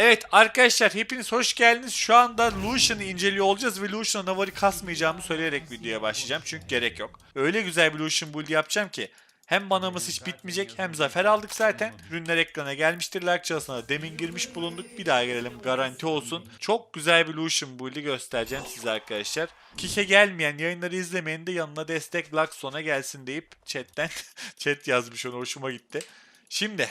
Evet arkadaşlar hepiniz hoş geldiniz. Şu anda Lucian'ı inceliyor olacağız ve Lucian'a Navari kasmayacağımı söyleyerek videoya başlayacağım. Çünkü gerek yok. Öyle güzel bir Lucian build yapacağım ki hem manamız hiç bitmeyecek hem zafer aldık zaten. Ürünler ekrana gelmiştir. Da demin girmiş bulunduk. Bir daha gelelim garanti olsun. Çok güzel bir Lucian build'i göstereceğim size arkadaşlar. Kike gelmeyen yayınları izlemeyen de yanına destek Lakson'a gelsin deyip chatten chat yazmış onu hoşuma gitti. Şimdi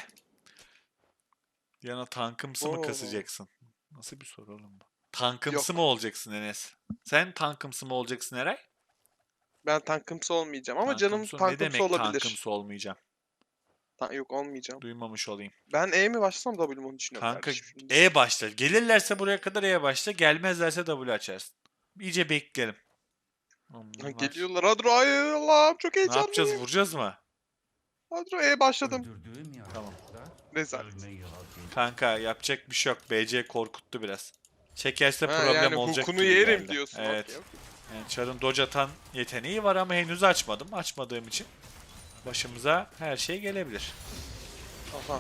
Yana tankımsı mı Oo. kasacaksın? Nasıl bir soru oğlum bu? Tankımsı Yok. mı olacaksın Enes? Sen tankımsı mı olacaksın Eray? Ben tankımsı olmayacağım ama canım Tankımsı- tankımsı Ne demek olabilir. tankımsı olmayacağım? Ta- yok olmayacağım. Duymamış olayım. Ben E mi başlasam W mu onu düşünüyorum Kanka kardeşim. Şimdi E başla. Gelirlerse buraya kadar E başla. Gelmezlerse W açarsın. İyice Ha, bunlar- geliyorlar. Hadro ay Allah'ım çok Ne heyecanlıyım. yapacağız? Vuracağız mı? Hadro E başladım. Tamam. Rezalet. Kanka yapacak bir şey yok. BC korkuttu biraz. Çekerse Ha, problem yani olacak hukunu gibi yerim geldi. diyorsun. Evet. Yani Char'ın dodge atan yeteneği var ama henüz açmadım. Açmadığım için başımıza her şey gelebilir. Aha.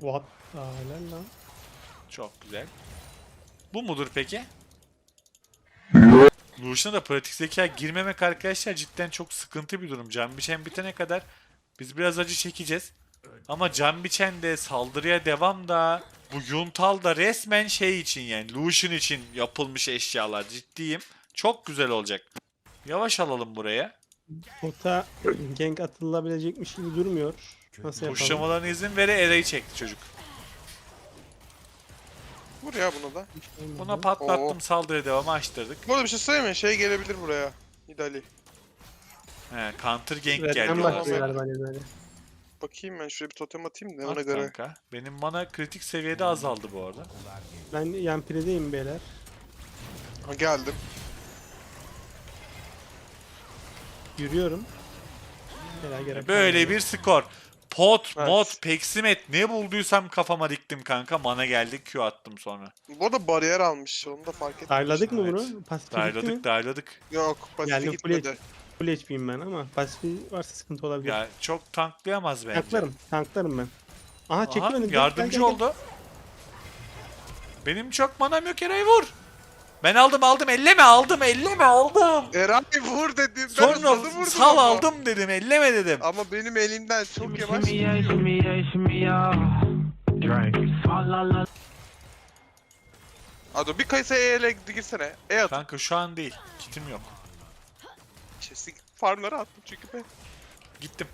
What? Hala lan. Çok güzel. Bu mudur peki? Lucian'a da pratik zeka girmemek arkadaşlar cidden çok sıkıntı bir durum. Can biçen bitene kadar biz biraz acı çekeceğiz. Ama can biçen de saldırıya devam da bu yuntal da resmen şey için yani Lucian için yapılmış eşyalar ciddiyim. Çok güzel olacak. Yavaş alalım buraya. Bota gank atılabilecekmiş gibi durmuyor. Nasıl yapalım? Kuşlamalarına izin vere Era'yı çekti çocuk. Vur ya buna da. Buna patlattım saldırıya devamı açtırdık. Bu arada bir şey söyleyeyim mi? Şey gelebilir buraya. Nidali. He, counter gank geldi. Zaten. Bakayım ben şuraya bir totem atayım da At ona göre. kanka. Benim mana kritik seviyede azaldı bu arada. Ben yan piredeyim beyler. Ha, geldim. Yürüyorum. Beyler gerek Böyle kalmadı. bir skor. Pot, Evet. mod, peksimet ne bulduysam kafama diktim kanka. Mana geldi Q attım sonra. Bu arada bariyer almış. Onu da fark ettim. Darladık mı Evet. bunu? Pasifi gitti mi? Darladık darladık. Yok pasifi Geldim, full gitmedi. Full HP'yim ben ama pasifi varsa sıkıntı olabilir. Ya çok tanklayamaz bence. tanklarım. Tanklarım ben. Aha çekti Aha, beni. Yardımcı gel, gel, oldu. Benim çok manam yok Eray vur. Ben aldım aldım elleme aldım elleme aldım. Eray vur dedim. Ben hızlı Sonra vurdum sal ama. aldım dedim elleme dedim. Ama benim elimden çok yavaş. Swalla Ado bir kayısı E'ye girsene. E at. Kanka şu an değil. Kitim yok. Kesin farmlara attım çünkü ben. Gittim.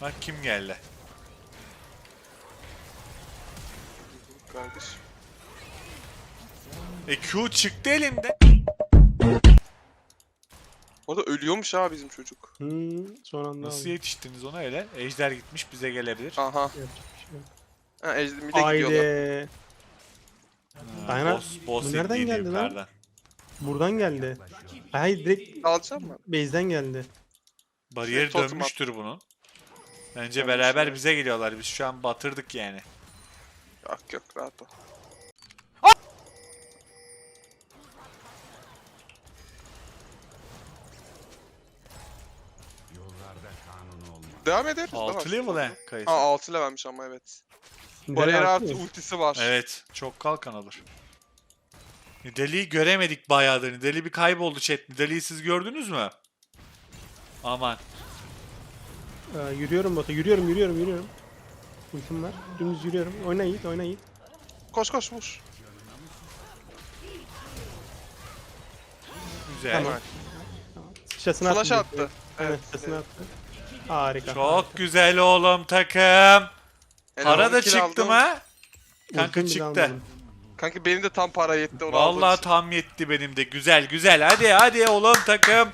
Bak kim geldi. Kardeşim. E Q çıktı elimde. Orada ölüyormuş ha bizim çocuk. Hmm, son anda Nasıl aldım. yetiştiniz ona öyle? Ejder gitmiş bize gelebilir. Aha. Yapacak bir şey yok. Ha Ejder bir de. Haydi. Ha, Dayana- boss, boss Bu nereden geldi lan? yukarıdan. Buradan geldi. Hayır direkt Alacağım mı? base'den geldi. Bariyer totem dönmüştür bunun. Bence Ben beraber düşünüyorum. bize geliyorlar. Biz şu an batırdık yani. Yok yok rahat ol. Devam ederiz. 6 level he kayısı. Ha 6 levelmiş ama evet. Attı artı ultisi var. Evet. Çok kalkan alır. Nidalee'yi göremedik bayağıdır. Nidalee bir kayboldu chat. Nidalee'yi siz gördünüz mü? Aman. Aa, yürüyorum bota. Yürüyorum yürüyorum yürüyorum. Ultim var. Dümdüz yürüyorum. Oyna Yiğit oyna Yiğit. Koş koş vur. Güzel. Tamam. Sıçrasını Flash attı. attı. Evet Evet. sıçrasını attı. Harika. Çok güzel oğlum takım. Para da çıktım ha. Kanka çıktı. almadım. Kanka benim de tam para yetti onu Vallahi tam yetti benim de. Güzel güzel. Hadi hadi oğlum takım.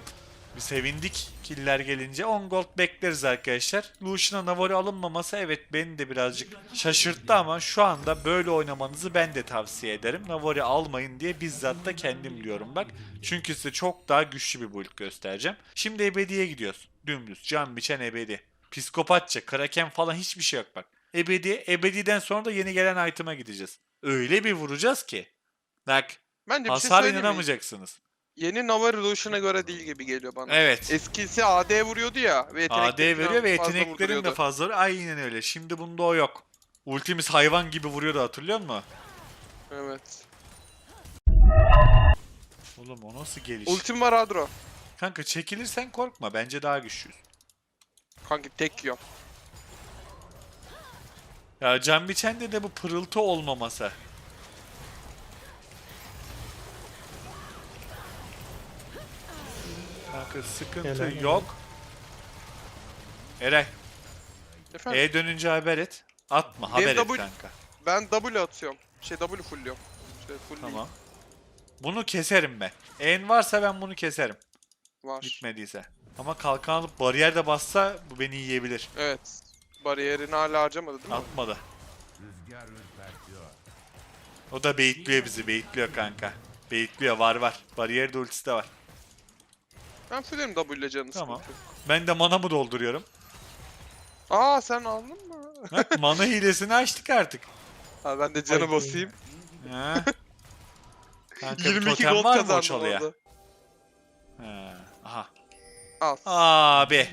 Bir sevindik killer gelince. 10 gold bekleriz arkadaşlar. Lucian'a Navari alınmaması evet beni de birazcık şaşırttı ama şu anda böyle oynamanızı ben de tavsiye ederim. Navari almayın diye bizzat da kendim diyorum bak. Çünkü size çok daha güçlü bir build göstereceğim. Şimdi ebediye gidiyoruz. Dümdüz. Can biçen ebedi. Psikopatça, kraken falan hiçbir şey yok bak. Ebedi, ebediden sonra da yeni gelen item'a gideceğiz. Öyle bir vuracağız ki. Bak Bence bir şey hasar söyleyeyim mi? inanamayacaksınız. Yeni Nova Revolution'a göre değil gibi geliyor bana. Evet. Eskisi AD vuruyordu ya. Ve AD veriyor ve fazla yeteneklerin de vurduruyordu. fazla. Aynen öyle. Şimdi bunda o yok. Ultimiz hayvan gibi vuruyordu hatırlıyor musun? Evet. Oğlum o nasıl geliş? Ultim var Adro. Kanka çekilirsen korkma. Bence daha güçlüyüz. Kanki tek yiyorum. Ya can biçende de bu pırıltı olmaması. Kanka sıkıntı Helal, yok. Eray, Efendim E dönünce haber et. Atma, haber et W- kanka. ben W atıyorum. Şey W fullliyorum. Şey full Tamam. Bunu keserim ben. En varsa ben bunu keserim. var. Gitmediyse. Ama kalkan alıp bariyer de bassa bu beni yiyebilir. Evet. Bariyerini hala harcamadı değil mi? Atmadı. O da baitliyor bizi, baitliyor kanka. Baitliyor, var var. Bariyer de ultisi de var. Ben fullerim W ile canı Tamam. sıkıntı yok. Ben de manamı dolduruyorum. Aa sen aldın mı? Bak mana hilesini açtık artık. Ha ben de canı Ay. basayım. Ha. Kanka bir 22 totem gold var mı o kazandım çalıya? orada. Ha. Aha. Al. Abi.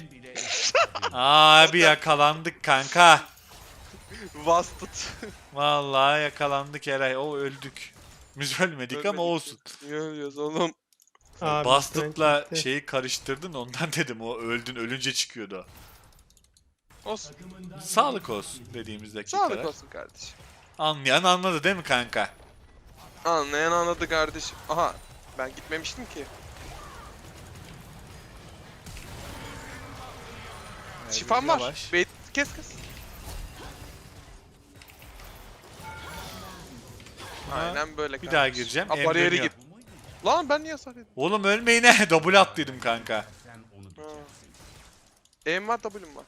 Abi yakalandık kanka. Vastıt. Vallahi yakalandık Eray. O öldük. Biz ölmedik ama Ölmedik. olsun. Yiyoruz oğlum. Abi, Frank şeyi karıştırdın ondan dedim o öldün ölünce çıkıyordu. o. Olsun. Sağlık olsun dediğimiz dakikalar. Sağlık olsun kardeşim. Anlayan anladı değil mi kanka? Anlayan anladı kardeşim. Aha ben gitmemiştim ki. Şifam var. yavaş. Bait kes kes. Aynen böyle Bir kardeşim. daha gireceğim. Em bariyeri dönüyor. git. Lan ben niye hasar yedim? Oğlum ölmeyin he. Double attıydım kanka. Ha. Aim var W'm var.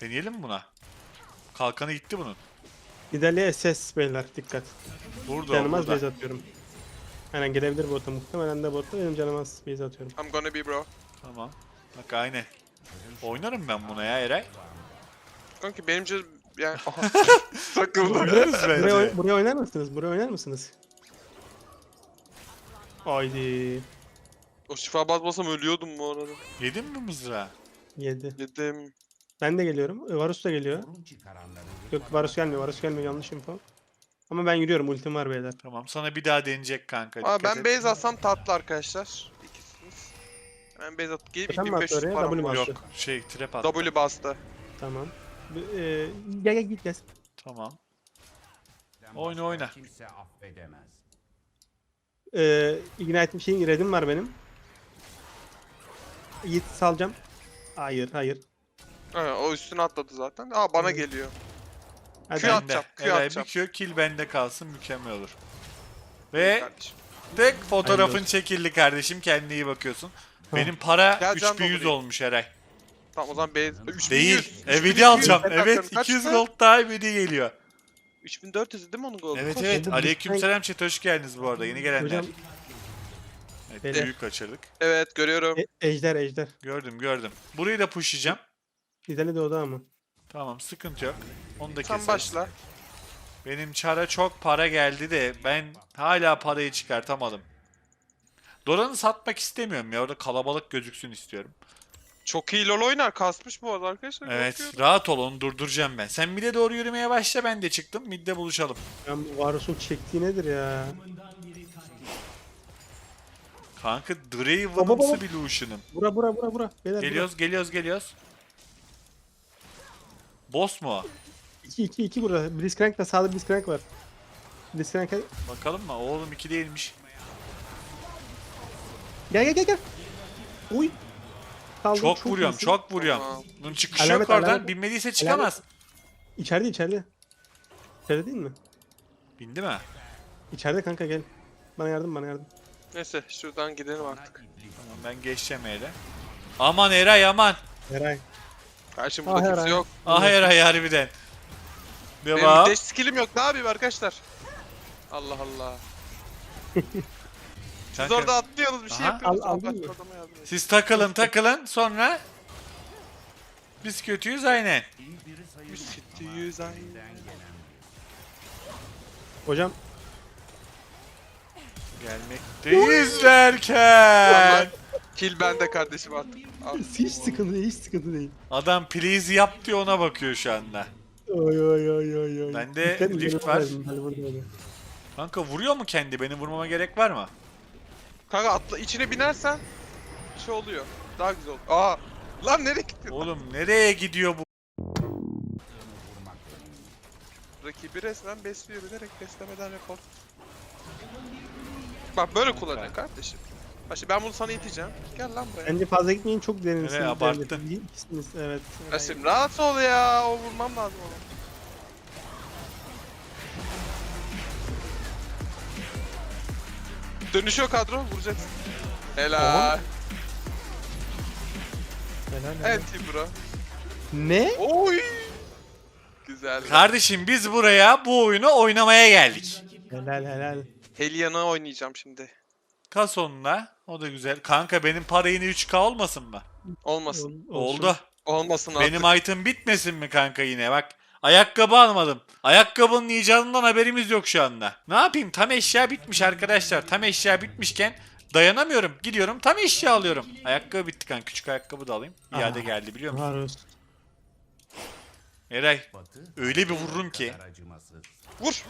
Deneyelim mi buna? Kalkanı gitti bunun. İlerleye SS beyler dikkat. Burada o Canım az burada. base atıyorum. Aynen gelebilir bota muhtemelen de botta benim canım az base atıyorum. I'm gonna be bro. Tamam. Bak aynen. Oynarım ben buna ya Eray. Kanki benim canım yani. Takıldı. Oynarız Buraya, bence. buraya oynar mısınız? Buraya oynar mısınız? Haydi. o şifa basmasam ölüyordum bu arada. Yedin mi mızrağı? 7. Yedim. Ben de geliyorum. E, Varus da geliyor. Yok Varus gelmiyor. Varus gelmiyor. Yanlış info. Ama ben yürüyorum. Ultim var beyler. Tamam sana bir daha deneyecek kanka. Aa dikkat ben et. base atsam tatlı arkadaşlar. Ben base atıp gelip Sen mi attı 2500 oraya? param W var. mi attı? Yok şey trap attı. W bastı. Tamam. B- e, gel gel git gel. Tamam. Oyna, oyna. Kimse affedemez. E, Ignite'im şeyin redim var benim. Yiğit salacağım. Hayır hayır. Ha, o üstüne atladı zaten. Aa bana geliyor. Hadi. Q Bende. atacağım, Q Eray atacağım. Q kill bende kalsın mükemmel olur. Ve Kardeşim. tek fotoğrafın olsun. çekildi kardeşim kendine iyi bakıyorsun. Benim para Gel can 3100 doldurayım. olmuş Eray. Tamam o zaman base 3100. Değil. 3200. Evidi alacağım. Kaç Evet kaç 200 kaç? gold daha evidi geliyor. 3400 değil mi onun golü? Evet Kaç evet. Aleykümselam chat hoş geldiniz bu arada yeni gelenler. Hocam Evet, Beyler. büyük kaçırdık. Evet görüyorum. e- ejder ejder. Gördüm gördüm. Burayı da pushlayacağım. İdali de o da ama. Tamam sıkıntı yok. Onu da Sen keseriz. başla. Benim çara çok para geldi de ben hala parayı çıkartamadım. Doran'ı satmak istemiyorum ya orada kalabalık gözüksün istiyorum. Çok iyi lol oynar. Kasmış bu arada arkadaşlar. Evet bakıyorum. rahat ol onu durduracağım ben. Sen mid'e doğru yürümeye başla ben de çıktım mid'de buluşalım. Ya Varus'un çektiği nedir ya? Kanka Baba, Draven'ımsı bir Lucian'ım. Bura bura bura bura. Beyler, Geliyoruz geliyoruz geliyoruz. Boss mu o? 2 2 2 bura. Blitzcrank da sağda Blitzcrank var. Blitzcrank'e Bakalım mı? Oğlum iki değilmiş. Gel gel gel gel. Uy. Kaldım, Çok, vuruyorum iyisin. çok vuruyorum. Tamam. Bunun çıkışı Alamet, yok oradan. alamet. Binmediyse çıkamaz. İçeride içeride. İçeride değil mi? Bindi mi? İçeride kanka gel. Bana yardım bana yardım. Neyse şuradan gidelim artık. Tamam ben geçeceğim hele. Aman Eray aman. Eray. Karşım Ah, burada kimse herhalde. yok. Ah Eray harbiden. Benim Devam. dash skill'im yok. Ne yapayım arkadaşlar? Allah Allah. Siz Kanka, orada atlıyorsunuz bir şey Aha. yapıyorsunuz. Al- aldın Allah mı? adama yardım edin. Siz takılın takılın sonra biz kötüyüz aynen. Yüz gitti, yüz ay. Hocam Gelmekteyiz derken. Kill bende kardeşim artık. Al. hiç sıkıntı değil hiç sıkıntı değil. Adam please yap diyor ona bakıyor şu anda. Oy oy oy oy oy. Bende Dikkat, lift var. burada öyle. Kanka vuruyor mu kendi? Beni vurmama gerek var mı? Kanka atla içine binersen şey oluyor. Daha güzel olur. Aa! Lan nereye gittin? Oğlum nereye gidiyor bu? Rakibi resmen besliyor bilerek beslemeden rekor. Bak böyle kullanacaksın kardeşim. Ha şimdi ben bunu sana iteceğim. Gel lan buraya. Bence fazla gitmeyin çok derinsin. Evet, abarttın. İkisiniz evet. Rasim rahat ol ya. O vurmam lazım ona. Dönüşüyor kadro vuracaksın. Helal. Helal, helal. Anti bro. Ne? Oy. Güzel. Kardeşim biz buraya bu oyunu oynamaya geldik. Helal helal. Helia'nı oynayacağım şimdi. Kas onunla. O da güzel. Kanka benim para yine 3K olmasın mı? Olmasın. Oldu. Olmasın artık. Benim item bitmesin mi kanka yine bak. Ayakkabı almadım. Ayakkabının icadından haberimiz yok şu anda. Ne yapayım? Tam eşya bitmiş arkadaşlar. Tam eşya bitmişken dayanamıyorum. Gidiyorum tam eşya alıyorum. Ayakkabı bitti kanka. Küçük ayakkabı da alayım. İade Aha. geldi biliyor musun? Var olsun. Eray öyle bir vururum ki. Vur.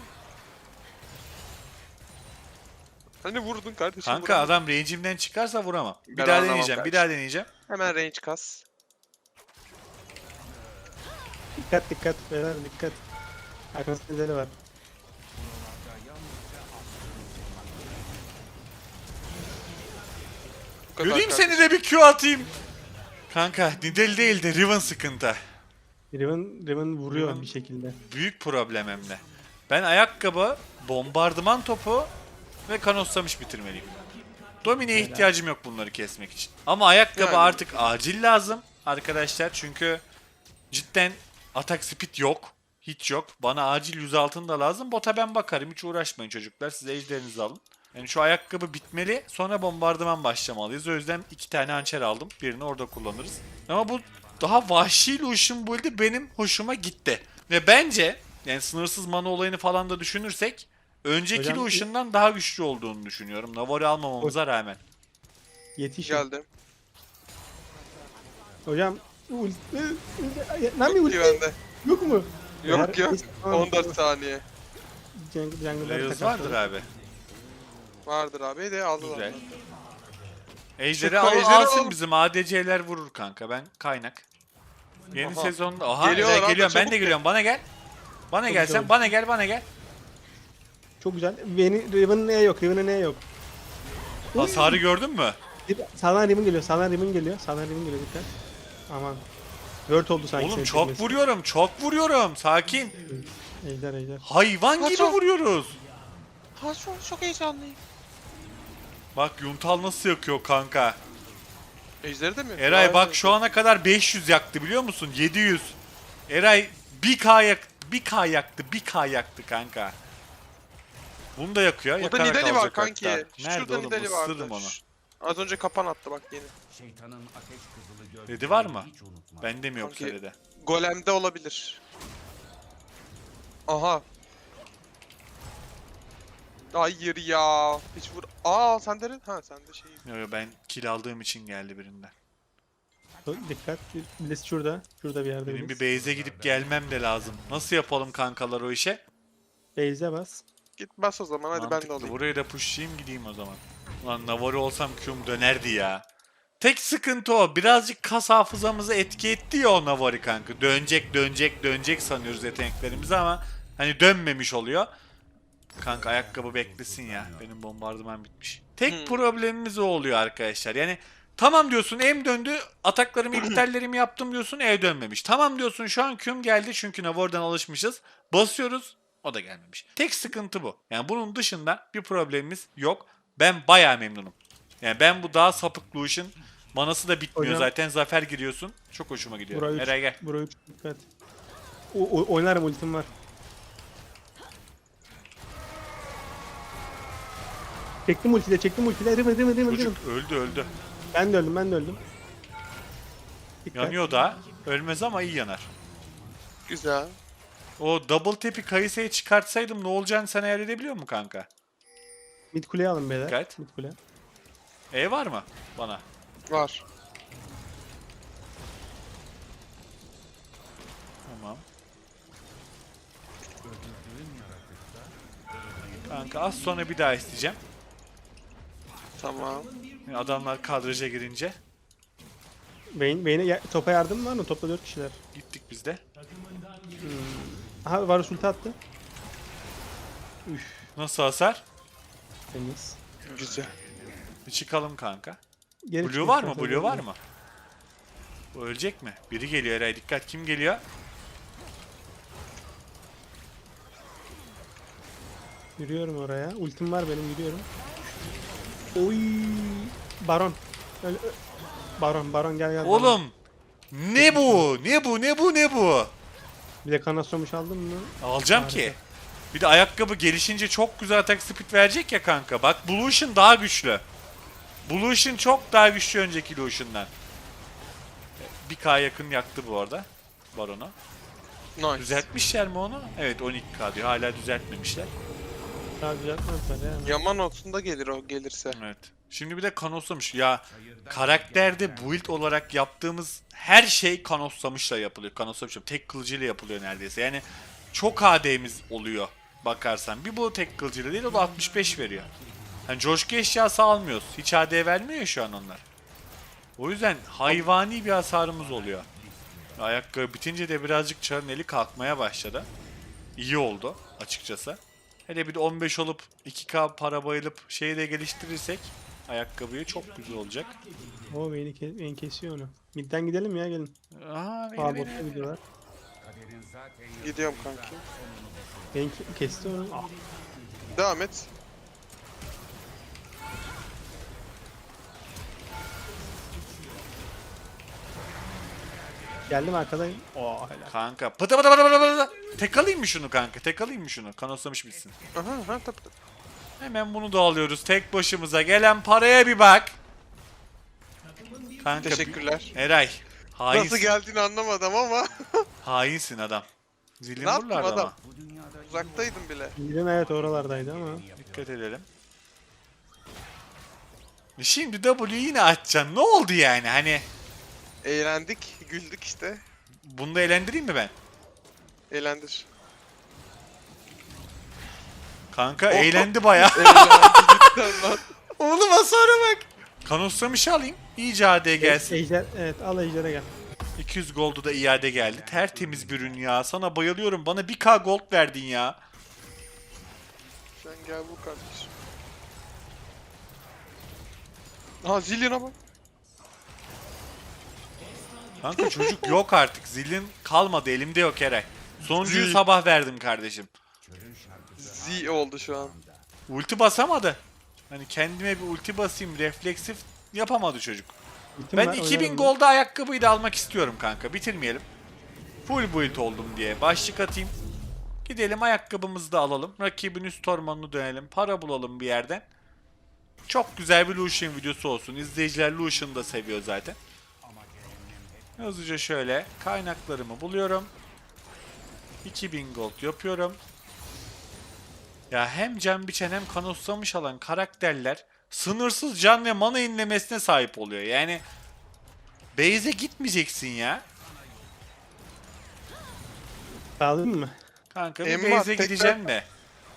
Hani vurdun kardeşim. Kanka vuramadın. adam range'imden çıkarsa vuramam. Bir Ben daha anlamam deneyeceğim. Bir kardeşim. daha deneyeceğim. Hemen range kas. Dikkat dikkat beyler dikkat. Arkasında nedeni var. Göreyim seni de bir Q atayım. Kanka Nidal değil de Riven sıkıntı. Riven, Riven vuruyor Riven- bir şekilde. Büyük problem hem de. Ben ayakkabı, bombardıman topu ve kanoslamış bitirmeliyim. Domine'ye ihtiyacım yok bunları kesmek için. Ama ayakkabı Yani. artık acil lazım arkadaşlar çünkü cidden atak speed yok. Hiç yok. Bana acil 100 altın da lazım. Bota ben bakarım. Hiç uğraşmayın çocuklar. Siz ejderinizi alın. Yani şu ayakkabı bitmeli. Sonra bombardıman başlamalıyız. O yüzden iki tane hançer aldım. Birini orada kullanırız. Ama bu daha vahşi Lucian build'i benim hoşuma gitti. Ve bence yani sınırsız mana olayını falan da düşünürsek önceki Hocam- Lucian'dan daha güçlü olduğunu düşünüyorum. Navari almamamıza rağmen. Yetişin. Geldim. Hocam ulti... Nami ulti Güvende. yok mu? Yok yok. Tamam, 14 saniye. Jungle, jungle'ları Layers vardır var. abi. Vardır abi de aldılar. Güzel. Ejderi al, ejderi alsın bizim ADC'ler vurur kanka. Ben kaynak. Yeni Aha. sezonda aha Geliyorlar abi, geliyorum ben çabuk de gel. geliyorum. Bana gel. Bana Çok gel güzel sen oldu. bana gel bana gel. Çok güzel. Beni Riven'ın ne yok? Riven'ın ne yok? Hasarı gördün mü? Sağdan Riven geliyor. Sağdan Riven geliyor. Sağdan Riven geliyor dikkat. Aman. Word oldu sanki. Oğlum çok tekmesi. vuruyorum, çok vuruyorum. Sakin. Ejder ejder. Hayvan gibi Hasan. vuruyoruz. An çok heyecanlıyım. Bak Yuntal nasıl yakıyor kanka. Ejderi de mi? Eray bak şu ana kadar 500 yaktı biliyor musun? 700. Eray 1K yak 1K yaktı, 1K yaktı kanka. Bunu da yakıyor. Burada yakarak Nidali var alacak kanki. hatta. Nerede Şurada oğlum? Nidali vardı. Isırırım onu. Az önce kapan attı bak yeni. Şeytanın ateş kızılı Dedi var mı? hiç unutma. Bende mi yoksa dedi. Golem'de olabilir. Aha. Hayır ya. Hiç vur. Aa sende de ha sende şey. Yo, yo, ben kill aldığım için geldi birinden. Dikkat. Birisi şurada. Şurada bir yerde Benim bir birisi. base'e gidip gelmem de lazım. Nasıl yapalım kankalar o işe? Base'e bas. Gitmez o zaman hadi ben de Mantıklı. alayım. Burayı da pushlayayım gideyim o zaman. Ulan Navari olsam Q'm dönerdi ya. Tek sıkıntı o. Birazcık kas hafızamızı etki etti ya o Navari kanka. Dönecek dönecek dönecek sanıyoruz yeteneklerimizi ama hani dönmemiş oluyor. Kanka ayakkabı beklesin ya. Benim bombardıman bitmiş. Tek Hmm. problemimiz o oluyor arkadaşlar. Yani tamam diyorsun em döndü ataklarımı iptallerimi yaptım diyorsun ev dönmemiş. Tamam diyorsun şu an küm geldi çünkü Navori'den alışmışız. Basıyoruz o da gelmemiş. Tek sıkıntı bu. Yani bunun dışında bir problemimiz yok. Ben bayağı memnunum. Yani ben bu daha sapık Lucian manası da bitmiyor Hocam- zaten. Zafer giriyorsun. Çok hoşuma gidiyor. Buraya 3. Eray gel. Buraya 3. Dikkat. O, o, oynarım ultim var. Çektim ultiyle, çektim ultiyle. Riven, Riven, Riven, Riven. Çocuk öldü öldü. Ben de öldüm, ben de öldüm. Dikkat. Yanıyor da. Ölmez ama iyi yanar. Güzel. O double tap'i Kayse'ye çıkartsaydım ne olacağını sen hayal edebiliyor musun kanka? Mid kuleye alın beyler. Dikkat. Mid kule. E var mı bana? Var. Tamam. Kanka az sonra bir daha isteyeceğim. Tamam. Adamlar kadraja girince. Beyin, beyine topa yardım var mı? Topla 4 kişiler. Gittik biz de. Hmm. Aha Varus ulti attı. Nasıl hasar? Temiz. Güzel. Bir çıkalım kanka. Geri Blue var mı? zaten Blue var mı? Bu ölecek mi? Biri geliyor Eray dikkat. Kim geliyor? Yürüyorum oraya. Ultim var benim yürüyorum. Oy Baron. Öyle, ö- Baron Baron gel gel. Baron. Oğlum! Ne bu? Ne bu? Ne bu? Ne bu? Bir de kanaslamış aldın mı? Alacağım ki. Bir de ayakkabı gelişince çok güzel atak speed verecek ya kanka. Bak bu Lucian daha güçlü. Bu Lucian çok daha güçlü önceki Lucian'dan. 1k yakın yaktı bu arada. Baron'u. Nice. Düzeltmişler mi onu? Evet 12k diyor. Hala düzeltmemişler. Daha düzeltmezler ya. Yaman olsun da gelir o gelirse. Evet. Şimdi bir de kanoslamış. Ya karakterde build olarak yaptığımız her şey kanoslamışla yapılıyor. Kanoslamış. Tek kılıcıyla yapılıyor neredeyse. Yani çok AD'miz oluyor bakarsan. Bir bu tek kılıcıyla değil o da 65 veriyor. Hani coşku eşyası almıyoruz. Hiç AD vermiyor ya şu an onlar. O yüzden hayvani bir hasarımız oluyor. Ayakkabı bitince de birazcık çarın eli kalkmaya başladı. İyi oldu açıkçası. Hele bir de 15 olup 2K para bayılıp şeyi de geliştirirsek ayakkabıyı çok güzel olacak. O beyni, ke beyni kesiyor onu. Midden gidelim ya gelin. Aha, Aa beni, beni. gidiyorlar. Gidiyorum kanki. Ke- kesti onu. Ah. Devam et. Geldim arkadayım. Oo helal. Kanka pıtı pıtı pıtı pıtı pıtı. Tek alayım mı şunu kanka? Tek alayım mı şunu? Kanoslamış bitsin. Aha aha tabii tabii. Hemen bunu da alıyoruz. Tek başımıza gelen paraya bir bak. Kanka Teşekkürler. Eray. Hainsin. Nasıl geldiğini anlamadım ama Hainsin adam. Zilin Ne yaptım buralarda adam? ama. uzaktaydım bile. Midem evet oralardaydı ama. Dikkat edelim. Şimdi W yine açacaksın. Ne oldu yani? Hani Eğlendik, güldük işte. bunu da eğlendireyim mi ben? Eğlendir. Kanka Oh. eğlendi baya. Cidden lan. Oğlum hasara bak. Kanoslamışı alayım. İyice AD gelsin. Ejder, evet al ejdere gel. 200 gold'u da iade geldi. Tertemiz bir ürün ya. Sana bayılıyorum. Bana 1k gold verdin ya. Sen gel bu kardeşim. Ha Zillion'a bak. Kanka çocuk yok artık. Zilin kalmadı. Elimde yok Eray. Sonuncuyu Zil. sabah verdim kardeşim. Z oldu şu an. Ulti basamadı. Hani kendime bir ulti basayım refleksif yapamadı çocuk. Ultim Ben var, 2000 oynarım. golda ayakkabıyı da almak istiyorum kanka. Bitirmeyelim. Full build oldum diye. Başlık atayım. Gidelim ayakkabımızı da alalım. Rakibin üst ormanını dönelim. Para bulalım bir yerden. Çok güzel bir Lucian videosu olsun. İzleyiciler Lucian'ı da seviyor zaten. Hızlıca şöyle kaynaklarımı buluyorum. 2000 gold yapıyorum. Ya hem can biçen hem kanoslamış alan karakterler sınırsız can ve mana inlemesine sahip oluyor. Yani base'e gitmeyeceksin ya. Sağladın mı? Kanka bir Emma, base'e tekrar- gideceğim de.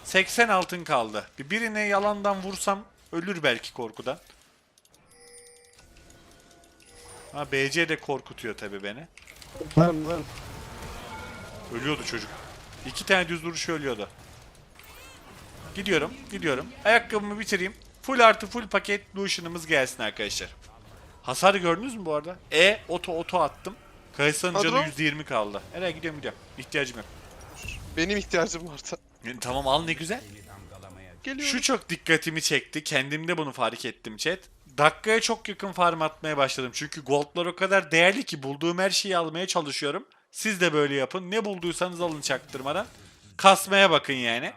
80 altın kaldı. Bir birine yalandan vursam ölür belki korkudan. Ha BC de korkutuyor tabi beni. Varım varım. Ölüyordu çocuk. İki tane düz vuruşu ölüyordu. Gidiyorum, gidiyorum. Ayakkabımı bitireyim. Full artı full paket Lucian'ımız gelsin arkadaşlar. Hasar gördünüz mü bu arada? E, oto oto attım. Kayısa'nın canı lan. %20 kaldı. Nereye gidiyorum gidiyorum. İhtiyacım yok. Benim ihtiyacım vardı. Yani tamam al ne güzel. Geliyorum. Şu çok dikkatimi çekti. Kendimde bunu fark ettim chat. Dakikaya çok yakın farm atmaya başladım. Çünkü goldlar o kadar değerli ki bulduğum her şeyi almaya çalışıyorum. Siz de böyle yapın. Ne bulduysanız alın çaktırmadan. Kasmaya bakın yani.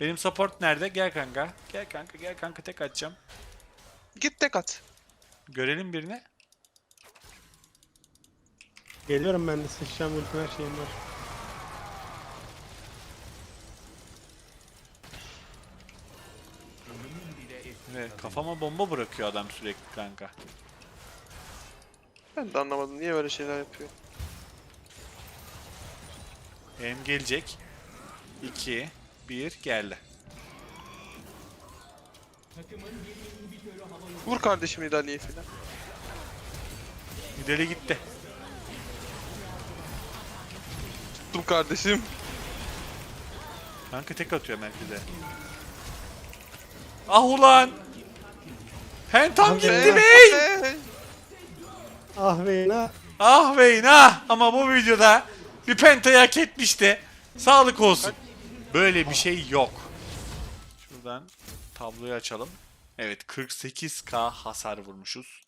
Benim support nerede? Gel kanka. Gel kanka gel kanka tek atacağım. Git tek at. Görelim birini. Geliyorum ben de sıçacağım ultim her şeyim var. Evet, kafama bomba bırakıyor adam sürekli kanka. Ben de anlamadım niye böyle şeyler yapıyor. Hem gelecek. 2 1 geldi. Vur kardeşim İdali'ye filan. Gideli gitti. Tuttum kardeşim. Kanka tek atıyor de. Ah ulan! Pentam gitti Be- bey! be- Ah Veyna. Ah beyin ah! Ama bu videoda bir pentayı hak etmişti. Sağlık olsun. Böyle bir şey yok. Şuradan tabloyu açalım. Evet 48k hasar vurmuşuz.